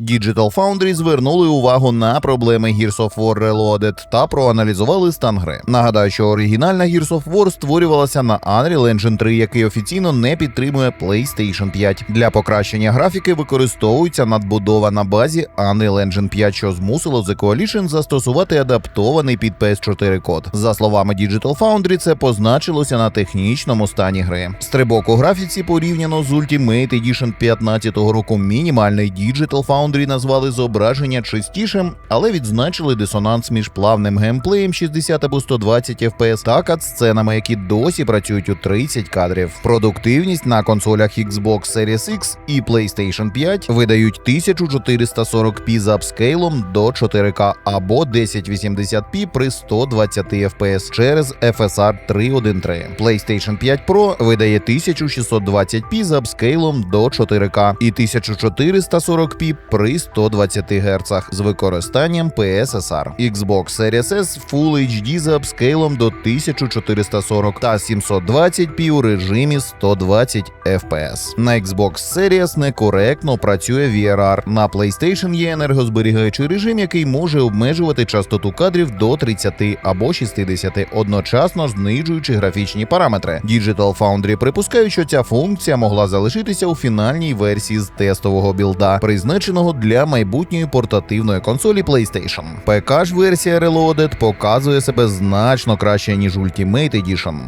Digital Foundry звернули увагу на проблеми Gears of War Reloaded та проаналізували стан гри. Нагадаю, що оригінальна Gears of War створювалася на Unreal Engine 3, який офіційно не підтримує PlayStation 5. Для покращення графіки використовується надбудова на базі Unreal Engine 5, що змусило The Coalition застосувати адаптований під PS4 код. За словами Digital Foundry, це позначилося на технічному стані гри. Стрибок у графіці порівняно з Ultimate Edition 15 року мінімальний Digital Foundry назвали зображення чистішим, але відзначили дисонанс між плавним геймплеєм 60 або 120 FPS та кат-сценами, які досі працюють у 30 кадрів. Продуктивність на консолях Xbox Series X і PlayStation 5 видають 1440p з апскейлом до 4K або 1080p при 120 FPS через FSR 3.1.3. PlayStation 5 Pro видає 1620p з апскейлом до 4К і 1440p при 120 Гц з використанням PSSR. Xbox Series S Full HD з апскейлом до 1440 та 720p у режимі 120 FPS. На Xbox Series некоректно працює VRR. На PlayStation є енергозберігаючий режим, який може обмежувати частоту кадрів до 30 або 60, одночасно знижуючи графічні параметри. Digital Foundry припускають, що ця функція могла залишитися у фінальній версії з тестового білда, призначеного для майбутньої портативної консолі PlayStation. ПК ж версія Reloaded показує себе значно краще ніж Ultimate Edition.